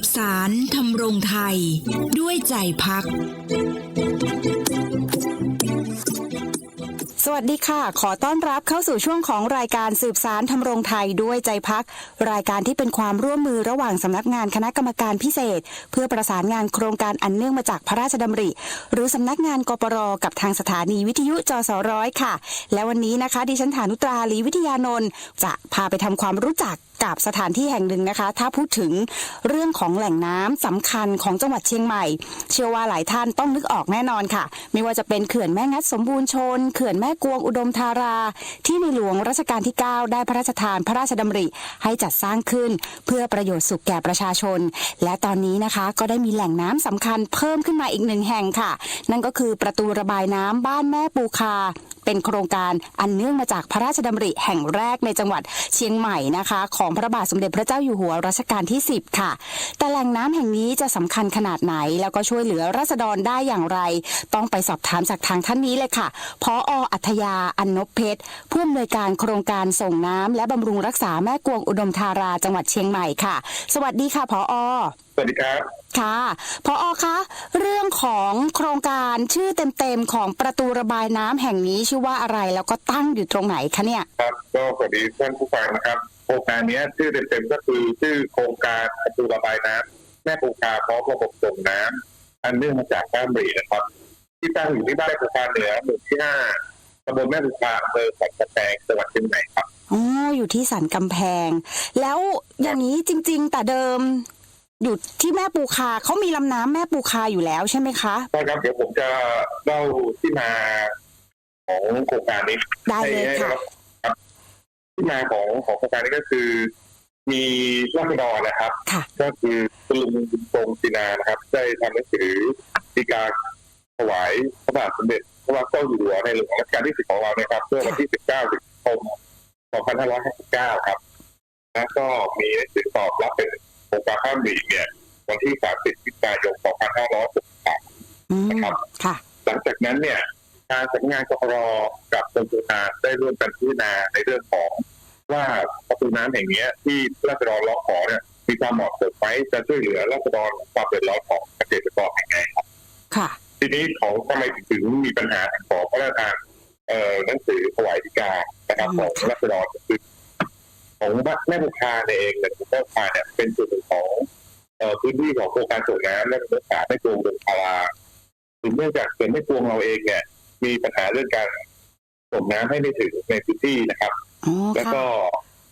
บสารทำรงไทย ด้วยใจพัก สวัสดีค่ะ ขอต้อนรับเข้าสู่ช่วงของรายการสืบสารทำรงไทยด้วยใจพัก รายการที่เป็นความร่วมมือระหว่างสำนักงานคณะกรรมการพิเศษ เพื่อประสานงานโครงการอันเนื่องมาจากพระราชดำริ หรือสำนักงานกปรกับทางสถานีวิทยุจสร้อยค่ะ และวันนี้นะคะดิฉันฐานุตราลีวิทยานนท์จะพาไปทำความรู้จัก กับสถานที่แห่งหนึ่งนะคะ ถ้าพูดถึงเรื่องของแหล่งน้ำสำคัญของจังหวัดเชียงใหม่ เชื่อว่าหลายท่านต้องนึกออกแน่นอนค่ะ ไม่ว่าจะเป็นเขื่อนแม่งัดสมบูรณ์ชน เขื่อนแม่กวงอุดมธารา ที่ในหลวงรัชกาลที่ 9 ได้พระราชทานพระราชดำริให้จัดสร้างขึ้น เพื่อประโยชน์สุขแก่ประชาชน และตอนนี้นะคะก็ได้มีแหล่งน้ำสำคัญเพิ่มขึ้นมาอีกหนึ่งแห่งค่ะ นั่นก็คือประตูระบายน้ำบ้านแม่ปูคา เป็นโครงการอันเนื่องมาจากพระราชดำริแห่งแรกในจังหวัดเชียงใหม่นะคะ ของพระบาทสมเด็จพระเจ้าอยู่หัวรัชกาลที่ 10 ค่ะ แต่แหล่งน้ำแห่งนี้จะสำคัญขนาดไหน แล้วก็ช่วยเหลือราษฎรได้อย่างไร ต้องไปสอบถามจากทางท่านนี้เลยค่ะพออัธยาอันนบเพชรผู้อำนวยการโครงการส่งน้ำและบำรุงรักษาแม่กวงอุดมธาราจังหวัดเชียงใหม่ค่ะ สวัสดีค่ะพอ วัสดีครับ ค่ะ พออคะ เรื่องของโครงการชื่อเต็มๆของประตูระบายน้ำแห่งนี้ชื่อว่าอะไรแล้วก็ตั้งอยู่ตรงไหนคะเนี่ย ครับ ก็สวัสดีท่านผู้ฟังนะครับ โครงการนี้ชื่อเต็มๆก็คือชื่อโครงการประตูระบายน้ำแม่ปูคาพร้อมระบบส่งน้ำอันเนื่องมาจากก้ามรีนะครับ ที่ตั้งอยู่ที่บ้านปูคาเหนือหมู่ที่ห้าตำบลแม่ปูคาอำเภอสันกำแพงจังหวัดเชียงใหม่ครับอ๋ออยู่ที่สันกำแพง แล้วอย่างนี้จริง ๆ แต่เดิม อยู่ที่แม่ปูคาเขามีลำน้ำแม่ปูคาอยู่แล้วใช่ไหมคะใช่ครับเดี๋ยวผมจะเล่าที่มาของโครงการนี้ได้เลยให้ค่ะครับ ที่มาของของโครงการนี้ก็คือ มีราษฎรนะครับ ค่ะ ก็คือคุณลุงทรงศินานะครับ ได้ทำหนังสือดีกาถวายพระบาทสมเด็จพระบาทเจ้าอยู่หัวในหลวงรัชกาลที่สิบของเรานะครับเมื่อวันที่ 19สิงหาคม 2559 ครับ แล้วก็มีหนังสือตอบรับเป็น โครงการข้ามหลีเนี่ย วันที่ 30มิถุนายน2563อืมครับค่ะหลังจากนั้นเนี่ยทางสำนักงานกรกับกรมชลประทานได้ร่วมกันพิจารณาในเรื่องของว่าประตูน้ำแห่งเนี้ยที่ราษฎรร้องขอเนี่ยมีความเหมาะสมไหมจะช่วยเหลือราษฎรความเดือดร้อนของเกษตรกรยังไงครับค่ะทีนี้ของทำไมถึงมีปัญหาขอพระราชทานเอ่อหนังสือถวายฎีกานะครับอืมของค่ะราษฎรคือ ของแม่บุคาเนี่ยเองเนี่ยแม่บุคาเนี่ยเป็นส่วนหนึ่งของเอ่อพื้นที่ของโครงการส่งน้ำและบรรยากาศในกรุงเมืองพาราถึงเนื่องจากเขื่อนแม่กวงเราเองเนี่ย มีปัญหาเรื่องการส่งน้ำให้ไม่ถึงในพื้นที่นะครับอ๋อแล้วค่ะก็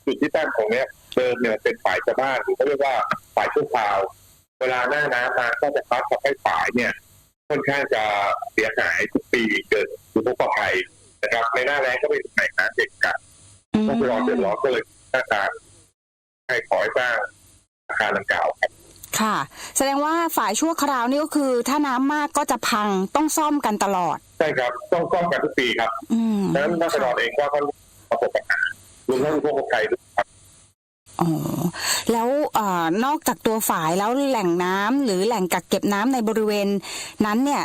จุดที่ตั้งของเนี้ยเดิมเนี่ยเป็นฝ่ายชาวบ้านหรือเขาเรียกว่าฝ่ายชั่วคราว เวลาหน้าน้ำมาก็จะพัดทำให้ฝ่ายเนี่ย ค่อนข้างจะเสียหายทุกปีเกิดอุทกภัยนะครับ ในหน้าแล้งก็ไม่ถึงไหนน้ำเด็กกัดอืมก็คือร้อนเดือดร้อนก็เลย หน้าตางให้ขอให้สร้างอาคารดังกล่าวครับค่ะ แสดงว่าฝ่ายชั่วคราวนี่ก็คือ ถ้าน้ำมากก็จะพังต้องซ่อมกันตลอด ใช่ครับ ต้องซ่อมกันทุกปีครับอืมดังนั้นราษฎรเองก็ก็ประสบปัญหารวมทั้งอุทกภัยด้วยครับอ๋อแล้วเอ่อนอกจากตัวฝายแล้วแหล่งน้ำหรือแหล่งกักเก็บน้ำในบริเวณนั้นเนี่ย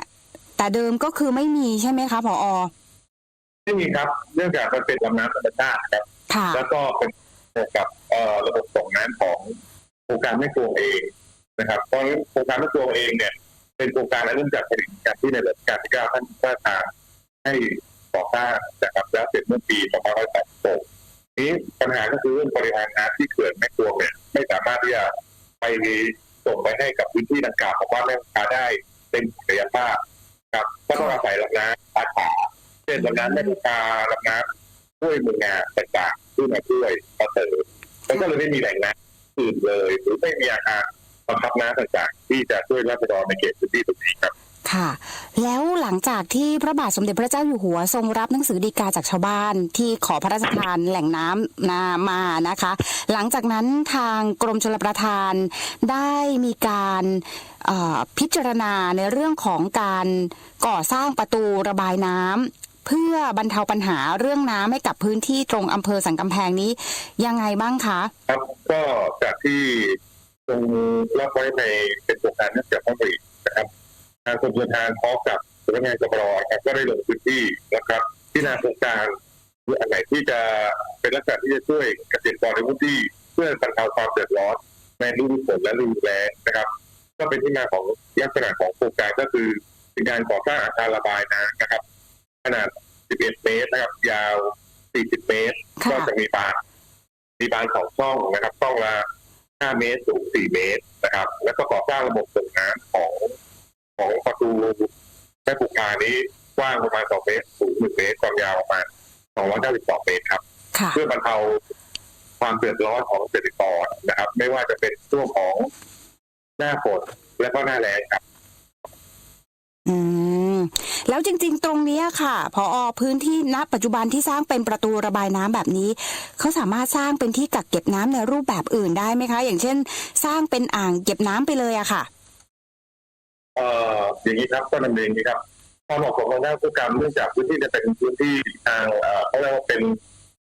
แต่เดิมก็คือไม่มีใช่ไหมคะผอไม่มีครับ เนื่องจากมันเป็นลำน้ำธรรมชาติครับค่ะแล้วก็เป็นเกับระบบส่งน้ำของโครงการแม่กลวงเองนะครับเพราะฉะนั้โครงการแม่กลวงเองเนี่ย เป็นโครงการอันเนื่องจากผลิตการที่ในรัชกาลที่เก้าท่านพระราชทานให้ก่อสร้างนะครับแล้วเสร็จเมื่อปี2536นี้ปัญหาก็คือเรื่องปริมาณน้ำที่เขื่อนแม่กลวงเนี่ยไม่สามารถที่จะไปส่งไปให้กับพื้นที่ดังกล่าวของบ้าแม่กาได้เต็มศักยภาพครับก็ต้องอาศัยลำน้ำสาขาเช่นลำน้ำแม่กาลำน้ำช่วยมืองานต่าง ที่มาช่วยมาเสริมมันก็เลยไม่มีแหล่งน้ำอื่นเลย หรือไม่มีอาคารบังคับน้ำต่างๆ ที่จะช่วยราษฎรในเขตพื้นที่ตรงนี้ครับค่ะ แล้วหลังจากที่พระบาทสมเด็จพระเจ้าอยู่หัวทรงรับหนังสือดีกาจากชาวบ้านที่ขอพระราชทานแหล่งน้ำนามานะคะ หลังจากนั้นทางกรมชลประทานได้มีการพิจารณาในเรื่องของการก่อสร้างประตูระบายน้ำ เพื่อบรรเทาปัญหาเรื่องน้ำให้กับพื้นที่ตรงอำเภอสันกำแพงนี้ยังไงบ้างคะ ครับก็จากที่ตรงรับไว้ในเป็นโครงการเนื่องจากพระบรินะครับทางกรมชลทานพร้อมกับสำนักงานกปรครับก็ได้ลงพื้นที่นะครับที่นาโครงการหรืออันไหนที่จะเป็นลักษณะที่จะช่วยเกษตรกรในพื้นที่ เพื่อบรรเทาความเดือดร้อนในฤดูฝนและฤดูแล้งนะครับ ก็เป็นที่มาของลักษณะของโครงการก็คือเป็นการก่อสร้างอาคารระบายน้ำนะครับ ขนาด 11 เมตรนะครับ ยาว 40 เมตร ค่ะ ก็จะมีบานมีบานสองช่องนะครับช่องละ 5 เมตรสูง 4 เมตรนะครับ แล้วก็ก่อสร้างระบบส่งน้ำของของประตูแม่ปุกานี้กว้างประมาณ 2 เมตร สูง 1 เมตร ความยาวประมาณ 292 เมตรครับ ค่ะ เพื่อบรรเทาความเดือดร้อนของเกษตรกรนะครับ ไม่ว่าจะเป็นช่วงของหน้าฝนและก็หน้าแล้งครับอืม แล้วจริงๆ ตรงเนี้ยค่ะพอพื้นที่ณปัจจุบันที่สร้างเป็นประตูระบายน้ำแบบนี้ เขาสามารถสร้างเป็นที่กักเก็บน้ำในรูปแบบอื่นได้ไหมคะ อย่างเช่น สร้างเป็นอ่างเก็บน้ำไปเลยอะค่ะเอ่ออย่างนี้ครับก็นำเรียนอย่างนี้ครับความเหมาะสมของด้านผู้การเนื่องจากพื้นที่จะเป็นพื้นที่ทางเอ่อเขาเรียกว่าเป็น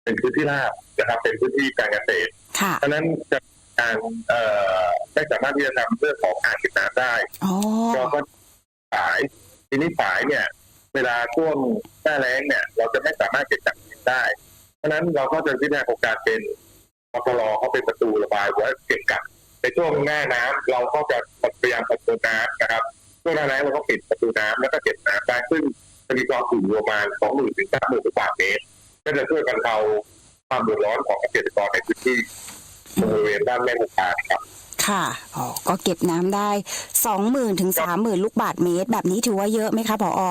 เป็นพื้นที่ราบนะครับเป็นพื้นที่การเกษตรค่ะเพราะฉะนั้นจะการเอ่อไม่สามารถที่จะทำเรื่องของอ่างเก็บน้ำได้อ๋อเราก็สาย ทีนี้สายเนี่ย เวลาช่วงหน้าแล้งเนี่ย เราจะไม่สามารถเก็บกักน้ำได้ เพราะฉะนั้นเราก็จะพิจารณาโครงการเป็นปปลเขาเป็นประตูระบายไว้เก็บกักในช่วงหน้าน้ำเราก็จะพยายามประตูน้ำนะครับช่วงหน้าแล้งเราก็ปิดประตูน้ำแล้วก็เก็บน้ำได้ซึ่งจะมีความสูงประมาณสองหมื่นถึงสามหมื่นลูกบาศก์เมตรก็จะช่วยบรรเทาความเดือดร้อนของเกษตรกรในพื้นที่บริเวณด้านแม่มุกาครับ ค่ะอ๋อก็เก็บน้ำได้สองหมื่นถึงสามหมื่นลูกบาทเมตร แบบนี้ถือว่าเยอะไหมคะพออ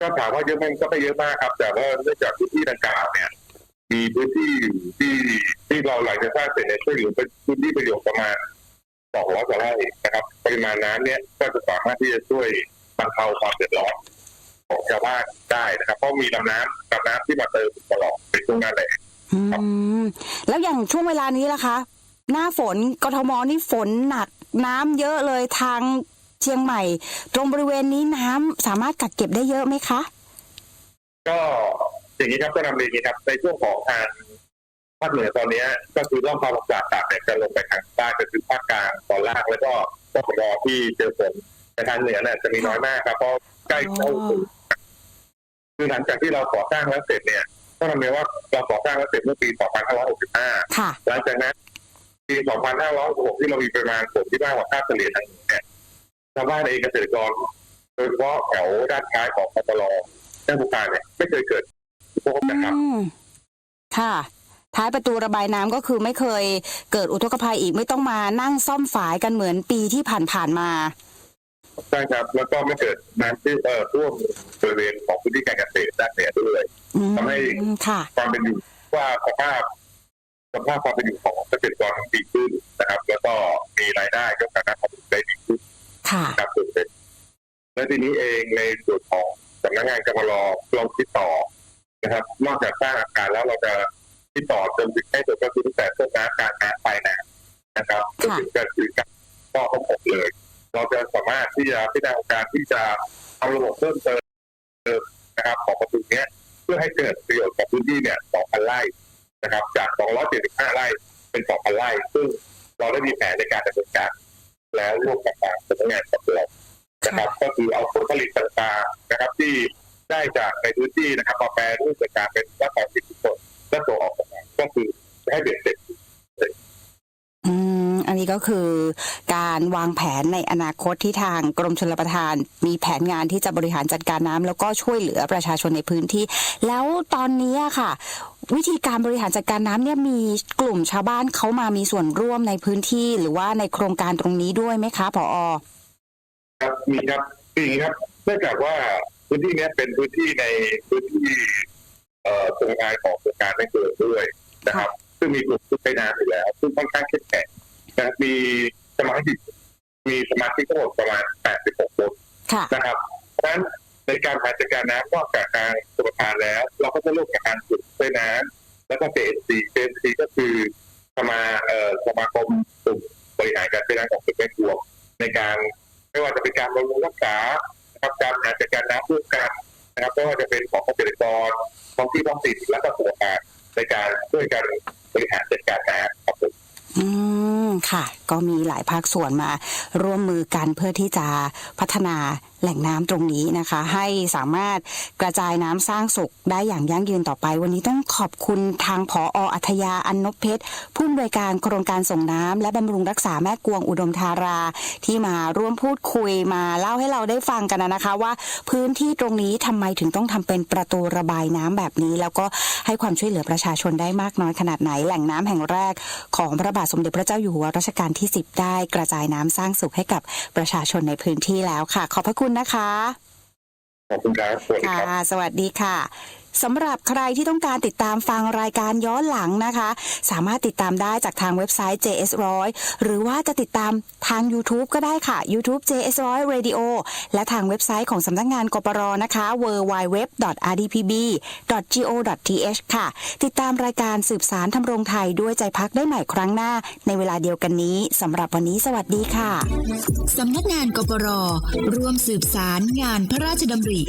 ก็ถามว่าเยอะไหมก็ไม่เยอะมากครับ แต่ว่าเนื่องจากพื้นที่ดังกล่าวเนี่ย มีพื้นที่อยู่ที่ที่เราหลังจากสร้างเสร็จเนี่ยช่วยเหลือเป็นพื้นที่ประโยชน์ประมาณสองร้อยกว่าไร่นะครับ ปริมาณน้ำเนี่ยก็จะสามารถที่จะช่วยบรรเทาความเดือดร้อนของชาวบ้านได้นะครับ เพราะมีลำน้ำลำน้ำที่มาเติมตลอดในช่วงหน้าแล้ง อืม แล้วอย่างช่วงเวลานี้ล่ะคะ หน้าฝนกทมนี่ฝนหนักน้ำเยอะเลยทางเชียงใหม่ ตรงบริเวณนี้น้ำสามารถกักเก็บได้เยอะไหมคะ ก็อย่างนี้ครับก็นำเรียนอย่างนี้ครับในช่วงของทางภาคเหนือตอนเนี้ยก็คือร่องความกดอากาศเนี่ยจะลงไปทางใต้ก็คือภาคกลางตอนล่างแล้วก็ก็รอที่เจอฝนในทางเหนือเนี่ยจะมีน้อยมากครับเพราะใกล้เข้าสู่คือหลังจากที่เราก่อสร้างแล้วเสร็จเนี่ยก็นำเรียนว่าเราก่อสร้างแล้วเสร็จเมื่อปี 2565ค่ะหลังจากนั้น ปี 2566 ที่เรามีปริมาณฝนที่มากกว่าค่าเฉลี่ยทางเหนือเนี่ยชาวบ้านเองเกษตรกรโดยเฉพาะแถวด้านท้ายของปตลแม่บุการเนี่ยไม่เคยเกิดอุทกภัยอืมค่ะ ท้ายประตูระบายน้ำก็คือไม่เคยเกิดอุทกภัยอีกไม่ต้องมานั่งซ่อมฝายกันเหมือนปีที่ผ่านๆมาใช่ครับ แล้วก็ไม่เกิดน้ำที่เอ่อท่วมบริเวณของพื้นที่การเกษตรด้านเหนือด้วยอืมทำให้ค่ะความเป็นอยู่ว่าสภาพ สภาพความเป็นอยู่ของเกษตรกรดีขึ้นนะครับ แล้วก็มีรายได้ก็สามารถทำได้ดีขึ้นค่ะนะครับส่วนเป็นและทีนี้เองในส่วนของสำนักงานกรรมรอลองติดต่อนะครับ นอกจากสร้างอาคารแล้วเราจะติดต่อจนถึงให้ตัวก็คือตั้งแต่ต้นน้ำกลางน้ำปลายน้ำนะครับจนค่ะถึงการคือการก็ทั้งหมดเลย เราจะสามารถที่จะพิจารณาการที่จะเอาระบบเพิ่มเติมนะครับของประตูเนี้ยเพื่อให้เกิดประโยชน์กับพื้นที่เนี่ย2,000ไร่ นะครับ จาก 275 ไร่เป็น 2,000 ไร่ ซึ่งเราได้มีแผนในการดำเนินการ แล้วร่วมกับทางสำนักงานกับเรานะครับ ก็คือเอาผลผลิตต่างๆนะครับ ที่ได้จากในพื้นที่นะครับมาแปรรูปเป็นการเป็นวัตถุดิบทุกคนและส่งออกมาก็คือให้เบ็ดเสร็จ อืมอันนี้ก็คือการวางแผนในอนาคตที่ทางกรมชลประทาน มีแผนงานที่จะบริหารจัดการน้ำแล้วก็ช่วยเหลือประชาชนในพื้นที่ แล้วตอนนี้ค่ะ วิธีการบริหารจัดการน้ำเนี่ยมีกลุ่มชาวบ้านเขามามีส่วนร่วมในพื้นที่ หรือว่าในโครงการตรงนี้ด้วยไหมคะผอครับมีครับคืออย่างครับเนื่องจากว่าพื้นที่นี้เป็นพื้นที่ในพื้นที่เอ่อโครงการของโครงการไม่เกิดด้วยนะครับ ซึ่งมีกลุ่มผู้ใช้น้ำอยู่แล้ว ซึ่งค่อนข้างเข้มแข็งนะครับมีสมาชิกมีสมาชิกทั้งหมดประมาณ 86 คนค่ะนะครับเพราะฉะนั้นในการบริหารจัดการน้ำนอกจากการสุขภาพแล้ว เราก็จะร่วมกับการฝึกใช้น้ำแล้วก็เจนซีเจนซีก็คือสมาเอ่อสมาคมกลุ่มบริหารการใช้น้ำของตึกแม่ครัวในการไม่ว่าจะเป็นการบำรุงรักษานะครับการบริหารจัดการน้ำร่วมกันนะครับไม่ว่าจะเป็นของเกษตรกรท้องที่ท้องถิ่นและก็สุขภาพในการช่วยกัน บริหารจัดการน้ำครับผมอืมค่ะ ก็มีหลายภาคส่วนมาร่วมมือกันเพื่อที่จะพัฒนา แหล่งน้ำตรงนี้นะคะ ให้สามารถกระจายน้ำสร้างสุขได้อย่างยั่งยืนต่อไป วันนี้ต้องขอบคุณทางผออัธยาอันนพเพชรผู้อำนวยการโครงการส่งน้ำและบำรุงรักษาแม่กวงอุดมธารา ที่มาร่วมพูดคุยมาเล่าให้เราได้ฟังกันนะคะ ว่าพื้นที่ตรงนี้ทำไมถึงต้องทำเป็นประตูระบายน้ำแบบนี้ แล้วก็ให้ความช่วยเหลือประชาชนได้มากน้อยขนาดไหน แหล่งน้ำแห่งแรก ของพระบาทสมเด็จพระเจ้าอยู่หัวรัชกาลที่ 10 ได้กระจายน้ำสร้างสุขให้กับประชาชนในพื้นที่แล้วค่ะ ขอบพระคุณนะคะ ขอบคุณครับสวัสดีค่ะครับสวัสดีค่ะ สำหรับใครที่ต้องการติดตามฟังรายการย้อนหลังนะคะ สามารถติดตามได้จากทางเว็บไซต์ JS100 หรือว่าจะติดตามทาง YouTube ก็ได้ค่ะ YouTube JS100 Radio และทางเว็บไซต์ของสำนักงานกปรนะคะ www.rdpb.go.th ค่ะ ติดตามรายการสืบสารทำรงไทยด้วยใจพักได้ใหม่ครั้งหน้า ในเวลาเดียวกันนี้สำหรับวันนี้สวัสดีค่ะสำนักงานกปรร่วมสืบสารงานพระราชดำริ